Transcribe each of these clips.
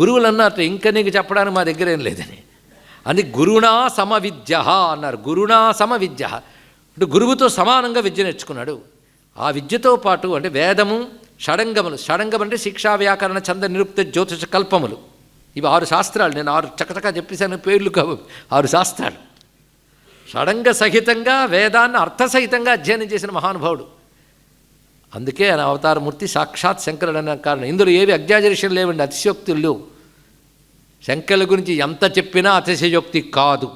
గురువులు అన్నట్టు ఇంకా నీకు చెప్పడానికి మా దగ్గర ఏం లేదని. అని గురుణా సమ విద్య అన్నారు. గురుణా సమ విద్య అంటే గురువుతో సమానంగా విద్య నేర్చుకున్నాడు. ఆ విద్యతో పాటు అంటే వేదము షడంగములు షడంగం అంటే శిక్షా వ్యాకరణ చంద నిరుక్త జ్యోతిష కల్పములు. ఇవి ఆరు శాస్త్రాలు. నేను ఆరు చకచకా చెప్పేశాను పేర్లు కావు. ఆరు శాస్త్రాలు. షడంగ సహితంగా వేదాన్ని అర్థసహితంగా అధ్యయనం చేసిన మహానుభావుడు. అందుకే ఆయన అవతారమూర్తి సాక్షాత్ శంకరుడు అనే కారణం. ఇందులో ఏవి అగ్జాజరేషన్ లేవండి అతిశయోక్తులు లేవు. శంకరుల గురించి ఎంత చెప్పినా అతిశయోక్తి కాదు.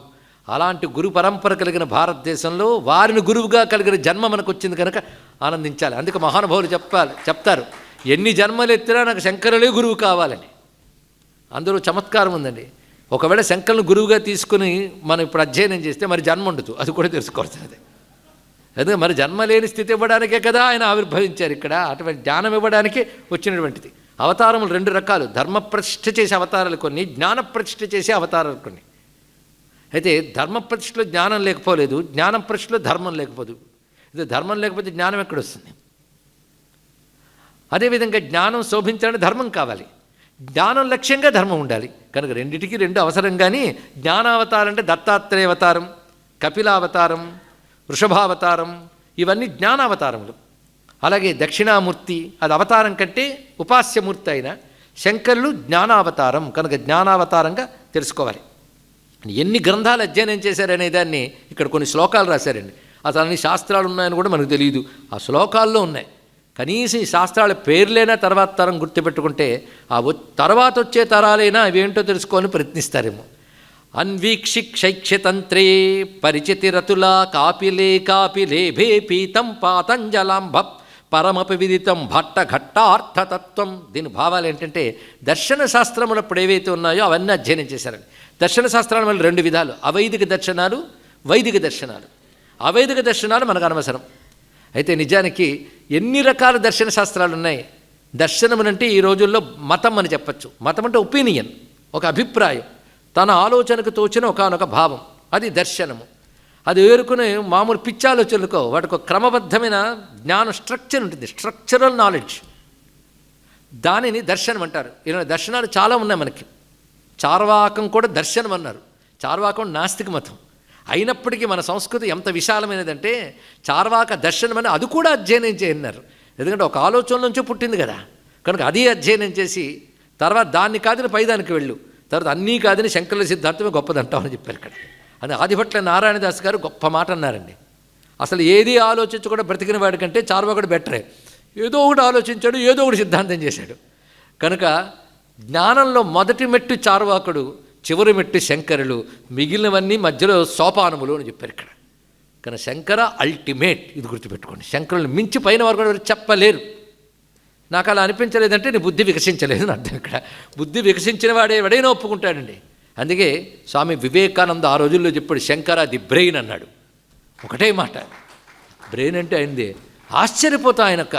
అలాంటి గురు పరంపర కలిగిన భారతదేశంలో వారిని గురువుగా కలిగిన జన్మ మనకు వచ్చింది కనుక ఆనందించాలి. అందుకే మహానుభావులు చెప్పాలి చెప్తారు ఎన్ని జన్మలు ఎత్తినా నాకు శంకరులే గురువు కావాలని. అందులో చమత్కారం ఉందండి. ఒకవేళ శంకరుని గురువుగా తీసుకుని మనం ఇప్పుడు అధ్యయనం చేస్తే మరి జన్మ ఉండదు. అది కూడా తెలుసుకోవాల్సింది ఎందుకంటే మరి జన్మ లేని స్థితి ఇవ్వడానికే కదా ఆయన ఆవిర్భవించారు ఇక్కడ. అటువంటి జ్ఞానం ఇవ్వడానికి వచ్చినటువంటిది. అవతారములు రెండు రకాలు. ధర్మ ప్రతిష్ఠ చేసే అవతారాలు కొన్ని జ్ఞాన ప్రతిష్ఠ చేసే అవతారాలు కొన్ని. అయితే ధర్మ ప్రతిష్ఠలో జ్ఞానం లేకపోలేదు జ్ఞానం ప్రతిష్ఠలో ధర్మం లేకపోదు. ఇది ధర్మం లేకపోతే జ్ఞానం ఎక్కడొస్తుంది? అదేవిధంగా జ్ఞానం శోభించాలని ధర్మం కావాలి. జ్ఞానం లక్ష్యంగా ధర్మం ఉండాలి. కనుక రెండిటికి రెండు అవసరం కానీ జ్ఞానావతారం అంటే దత్తాత్రేయ అవతారం కపిలావతారం వృషభావతారం ఇవన్నీ జ్ఞానావతారములు. అలాగే దక్షిణామూర్తి అది అవతారం కంటే ఉపాస్యమూర్తి అయిన శంకరులు జ్ఞానావతారం కనుక జ్ఞానావతారంగా తెలుసుకోవాలి. ఎన్ని గ్రంథాలు అధ్యయనం చేశారనే దాన్ని ఇక్కడ కొన్ని శ్లోకాలు రాశారండి. అసలు శాస్త్రాలు ఉన్నాయని కూడా మనకు తెలియదు. ఆ శ్లోకాల్లో ఉన్నాయి. కనీసం ఈ శాస్త్రాల పేర్లైనా తర్వాత తరం గుర్తుపెట్టుకుంటే ఆ వ- తర్వాత వచ్చే తరాలైనా అవేంటో తెలుసుకోవాలని ప్రయత్నిస్తారేమో. అన్వీక్షి క్షైక్షితంత్రే పరిచితిరతులా కాపిలే కాపిలే భే పీతం పాతంజలాంభ పరమపి విదితం భట్ట ఘట్టార్థతత్వం దీని భావాలు ఏంటంటే దర్శన శాస్త్రములు అప్పుడు ఏవైతే ఉన్నాయో అవన్నీ అధ్యయనం చేశారండి. దర్శన శాస్త్రాల వల్ల రెండు విధాలు. అవైదిక దర్శనాలు వైదిక దర్శనాలు. అవైదిక దర్శనాలు మనకు అనవసరం. అయితే నిజానికి ఎన్ని రకాల దర్శన శాస్త్రాలు ఉన్నాయి? దర్శనం అంటే ఈ రోజుల్లో మతం అని చెప్పచ్చు. మతం అంటే ఒపీనియన్ ఒక అభిప్రాయం. తన ఆలోచనకు తోచిన ఒకనొక భావం. అది దర్శనము. అది ఏరుకునే మామూలు పిచ్చాలోచనలుకో వాటికి ఒక క్రమబద్ధమైన జ్ఞాన స్ట్రక్చర్ ఉంటుంది. స్ట్రక్చరల్ నాలెడ్జ్ దానిని దర్శనం అంటారు. ఇలా దర్శనాలు చాలా ఉన్నాయి మనకి. చార్వాకం కూడా దర్శనం అన్నారు. చార్వాకం నాస్తిక మతం. అయినప్పటికీ మన సంస్కృతి ఎంత విశాలమైనదంటే చార్వాక దర్శనం అని అది కూడా అధ్యయనం చేయన్నారు. ఎందుకంటే ఒక ఆలోచన నుంచే పుట్టింది కదా. కనుక అది అధ్యయనం చేసి తర్వాత దాన్ని కాదని పైదానికి వెళ్ళు. తర్వాత అన్నీ కాదని శంకరుల సిద్ధాంతమే గొప్పదంటామని చెప్పారు ఇక్కడ. అది ఆదిభట్ల నారాయణదాస్ గారు గొప్ప మాట అన్నారండి. అసలు ఏది ఆలోచించు కూడా బ్రతికిన వాడికంటే చార్వాకుడు బెటరే. ఏదో ఒకటి ఆలోచించాడు ఏదో ఒకటి సిద్ధాంతం చేశాడు. కనుక జ్ఞానంలో మొదటి మెట్టు చార్వాకుడు చివరి మెట్టు శంకరులు మిగిలినవన్నీ మధ్యలో సోపానములు అని చెప్పారు ఇక్కడ. కానీ శంకర అల్టిమేట్ ఇది గుర్తుపెట్టుకోండి. శంకరులు మించి పైన వారు కూడా చెప్పలేరు. నాకు అలా అనిపించలేదంటే నీ బుద్ధి వికసించలేదు అని అర్థం ఇక్కడ. బుద్ధి వికసించిన వాడే ఎవడైనా ఒప్పుకుంటాడండి. అందుకే స్వామి వివేకానంద ఆ రోజుల్లో చెప్పాడు శంకర ది బ్రెయిన్ అన్నాడు. ఒకటే మాట. బ్రెయిన్ అంటే అయింది ఆశ్చర్యపోతా ఆయనక్క.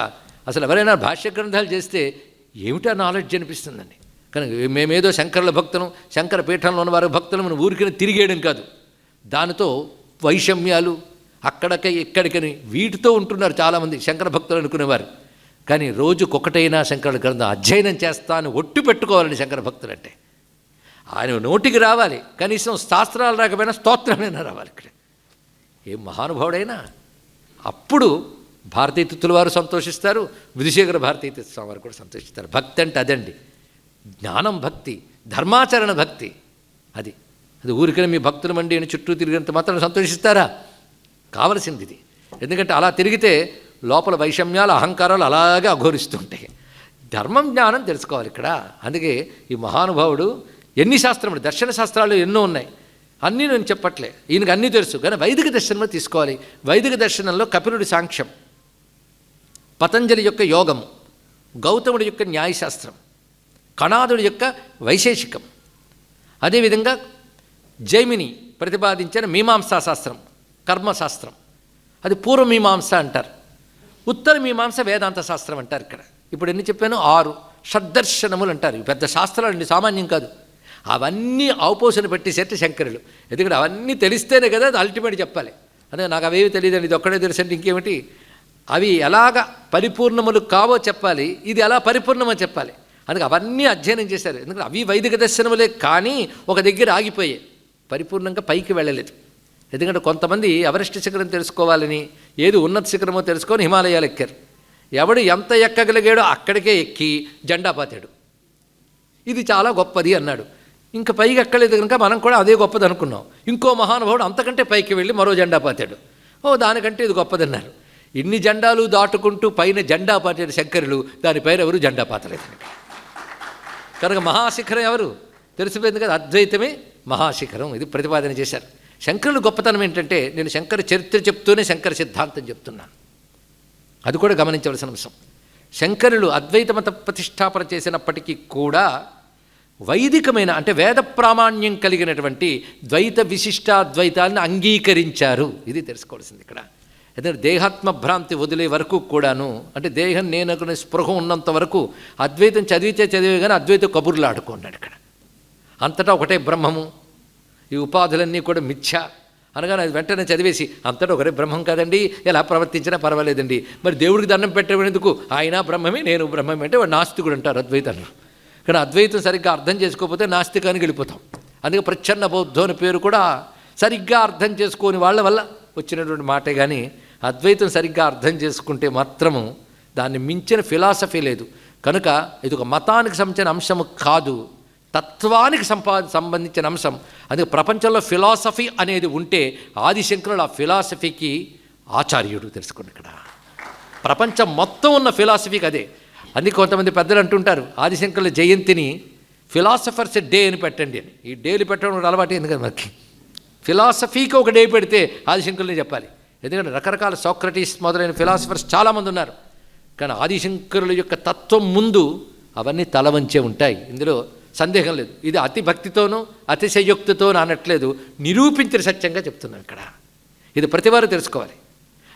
అసలు ఎవరైనా భాష్య గ్రంథాలు చేస్తే ఏమిటా నాలెడ్జ్ అనిపిస్తుందండి. కనుక మేమేదో శంకరుల భక్తులం శంకర పీఠంలో ఉన్న వారి భక్తులు మనం ఊరికి తిరిగేయడం కాదు. దానితో వైషమ్యాలు అక్కడికి ఇక్కడికని వీటితో ఉంటున్నారు చాలామంది శంకర భక్తులు అనుకునేవారు. కానీ రోజుకొకటైనా శంకరుల గ్రంథం అధ్యయనం చేస్తాను ఒట్టు పెట్టుకోవాలని శంకర భక్తులంటే. ఆయన నోటికి రావాలి కనీసం శాస్త్రాలు రాకపోయినా స్తోత్రమైనా రావాలి ఇక్కడ. ఏ మహానుభావుడైనా. అప్పుడు భారతీయ వారు సంతోషిస్తారు విధుశేఖర భారతీయ స్వామి వారు కూడా సంతోషిస్తారు. భక్తి అంటే అదండి. జ్ఞానం భక్తి ధర్మాచరణ భక్తి. అది. అది ఊరికనే మీ భక్తుల మండి అని చుట్టూ తిరిగినంత మాత్రం సంతోషిస్తారా? కావలసింది ఇది ఎందుకంటే అలా తిరిగితే లోపల వైషమ్యాలు అహంకారాలు అలాగే అఘోరిస్తుంటాయి. ధర్మం జ్ఞానం తెలుసుకోవాలి ఇక్కడ. అందుకే ఈ మహానుభావుడు ఎన్ని శాస్త్రములు దర్శన శాస్త్రాలు ఎన్నో ఉన్నాయి. అన్నీ నేను చెప్పట్లే. ఈయనకు అన్నీ తెలుసు. కానీ వైదిక దర్శనంలో తీసుకోవాలి. వైదిక దర్శనంలో కపిలుడి సాంఖ్యం. పతంజలి యొక్క యోగము గౌతముడి యొక్క న్యాయశాస్త్రం. కణాదుడి యొక్క వైశేషికం. అదేవిధంగా జైమిని ప్రతిపాదించిన మీమాంసా శాస్త్రం కర్మశాస్త్రం. అది పూర్వమీమాంస అంటారు. ఉత్తర మీమాంస వేదాంత శాస్త్రం అంటారు ఇక్కడ. ఇప్పుడు ఎన్ని చెప్పాను? ఆరు. షడ్దర్శనములు అంటారు. పెద్ద శాస్త్రాలు అండి సామాన్యం కాదు. అవన్నీ ఆపోసన పెట్టేసేట్టు శంకరులు. ఎందుకంటే అవన్నీ తెలిస్తేనే కదా అది అల్టిమేట్ చెప్పాలి. అదే నాకు అవేవి తెలియదండి ఇది ఒక్కడే తెలుసు అంటే ఇంకేమిటి? అవి ఎలాగ పరిపూర్ణములు కావో చెప్పాలి ఇది ఎలా పరిపూర్ణమో చెప్పాలి. అందుకే అవన్నీ అధ్యయనం చేశారు. ఎందుకంటే అవి వైదిక దర్శనములే కానీ ఒక దగ్గర ఆగిపోయాయి. పరిపూర్ణంగా పైకి వెళ్ళలేదు. ఎందుకంటే కొంతమంది ఎవరెస్ట్ శిఖరం తెలుసుకోవాలని ఏది ఉన్నత శిఖరమో తెలుసుకొని హిమాలయాలు ఎక్కారు. ఎవడు ఎంత ఎక్కగలిగాడో అక్కడికే ఎక్కి జెండా పాతాడు. ఇది చాలా గొప్పది అన్నాడు. ఇంకా పైకి ఎక్కలేదు కనుక మనం కూడా అదే గొప్పది అనుకున్నాం. ఇంకో మహానుభావుడు అంతకంటే పైకి వెళ్ళి మరో జెండా పాతాడు. ఓ దానికంటే ఇది గొప్పదన్నారు. ఇన్ని జెండాలు దాటుకుంటూ పైన జెండా పాతాడు శంకరులు దానిపైన ఎవరు జెండా పాతలేదు కనుక మహాశిఖరం ఎవరు? తెలిసిపోయింది కదా అద్వైతమే మహాశిఖరం. ఇది ప్రతిపాదన చేశారు. శంకరుడు గొప్పతనం ఏంటంటే నేను శంకర చరిత్ర చెప్తూనే శంకర సిద్ధాంతం చెప్తున్నాను. అది కూడా గమనించవలసిన అంశం. శంకరులు అద్వైత మత ప్రతిష్టాపన చేసినప్పటికీ కూడా వైదికమైన అంటే వేద ప్రామాణ్యం కలిగినటువంటి ద్వైత విశిష్టాద్వైతాలను అంగీకరించారు. ఇది తెలుసుకోవాల్సింది ఇక్కడ. ఎందుకంటే దేహాత్మ భ్రాంతి వదిలే వరకు కూడాను అంటే దేహం నేనకునే స్పృహ ఉన్నంత వరకు అద్వైతం చదివితే చదివే కానీ అద్వైత కబుర్లు ఆడుకున్నాడు ఇక్కడ. అంతటా ఒకటే బ్రహ్మము ఈ ఉపాధులన్నీ కూడా మిథ్య. అనగానే అది వెంటనే చదివేసి అంతటా ఒకరే బ్రహ్మం కాదండి ఎలా ప్రవర్తించినా పర్వాలేదండి. మరి దేవుడికి దండం పెట్టేందుకు ఆయన బ్రహ్మమే నేను బ్రహ్మమే అంటే వాడు నాస్తికుడు అంటారు అద్వైతాన్ని. కానీ అద్వైతం సరిగ్గా అర్థం చేసుకోకపోతే నాస్తికానికి వెళ్ళిపోతాం. అందుకే ప్రచ్ఛన్న బౌద్ధం అనే పేరు కూడా సరిగ్గా అర్థం చేసుకోని వాళ్ళ వల్ల వచ్చినటువంటి మాటే కానీ అద్వైతం సరిగ్గా అర్థం చేసుకుంటే మాత్రము దాన్ని మించిన ఫిలాసఫీ లేదు. కనుక ఇది ఒక మతానికి సంబంధించిన అంశము కాదు. తత్వానికి సంపా సంబంధించిన అంశం. అందుకే ప్రపంచంలో ఫిలాసఫీ అనేది ఉంటే ఆదిశంకరుడు ఆ ఫిలాసఫీకి ఆచార్యుడు తెలుసుకోండి ఇక్కడ. ప్రపంచం మొత్తం ఉన్న ఫిలాసఫీకి అదే. అందుకే కొంతమంది పెద్దలు అంటుంటారు ఆదిశంకరుల జయంతిని ఫిలాసఫర్స్ డే అని పెట్టండి అని. ఈ డేలు పెట్టడం అలవాటు ఎందుకంటే మనకి. ఫిలాసఫీకి ఒక డే పెడితే ఆదిశంకరులే చెప్పాలి. ఎందుకంటే రకరకాల సోక్రటీస్ మొదలైన ఫిలాసఫర్స్ చాలామంది ఉన్నారు. కానీ ఆదిశంకరుల యొక్క తత్వం ముందు అవన్నీ తలవంచే ఉంటాయి. ఇందులో సందేహం లేదు. ఇది అతి భక్తితోనూ అతిశయోక్తితోనూ అనట్లేదు. నిరూపించిన సత్యంగా చెప్తున్నాను ఇక్కడ. ఇది ప్రతివారు తెలుసుకోవాలి.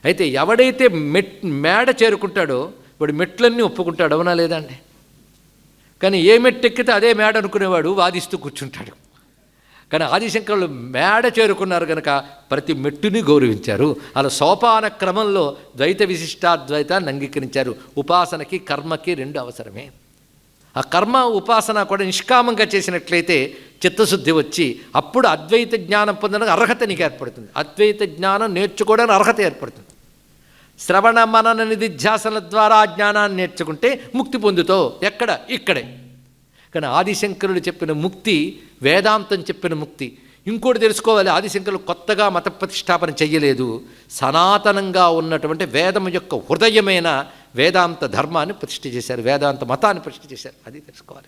అయితే ఎవడైతే మెట్ మేడ చేరుకుంటాడో వాడు మెట్లన్నీ ఒప్పుకుంటాడు. అవునా లేదా అండి? కానీ ఏ మెట్టు ఎక్కితే అదే మేడ అనుకునేవాడు వాదిస్తూ కూర్చుంటాడు. కానీ ఆదిశంకరులు మేడ చేరుకున్నారు కనుక ప్రతి మెట్టుని గౌరవించారు. అలా సోపాన క్రమంలో ద్వైత విశిష్టాద్వైతాన్ని అంగీకరించారు. ఉపాసనకి కర్మకి రెండు అవసరమే. ఆ కర్మ ఉపాసన కూడా నిష్కామంగా చేసినట్లయితే చిత్తశుద్ధి వచ్చి అప్పుడు అద్వైత జ్ఞానం పొందడానికి అర్హత నీకు ఏర్పడుతుంది. అద్వైత జ్ఞానం నేర్చుకోవడానికి అర్హత ఏర్పడుతుంది. శ్రవణ మనన నిధిధ్యాసన ద్వారా ఆ జ్ఞానాన్ని నేర్చుకుంటే ముక్తి పొందుతావు ఎక్కడ? ఇక్కడే. కానీ ఆదిశంకరుడు చెప్పిన ముక్తి వేదాంతం చెప్పిన ముక్తి ఇంకోటి తెలుసుకోవాలి. ఆదిశంకరులు కొత్తగా మత ప్రతిష్టాపన చెయ్యలేదు. సనాతనంగా ఉన్నటువంటి వేదం యొక్క హృదయమైన వేదాంత ధర్మాన్ని ప్రతిష్ఠ చేశారు వేదాంత మతాన్ని ప్రతిష్ఠ చేశారు. అది తెలుసుకోవాలి.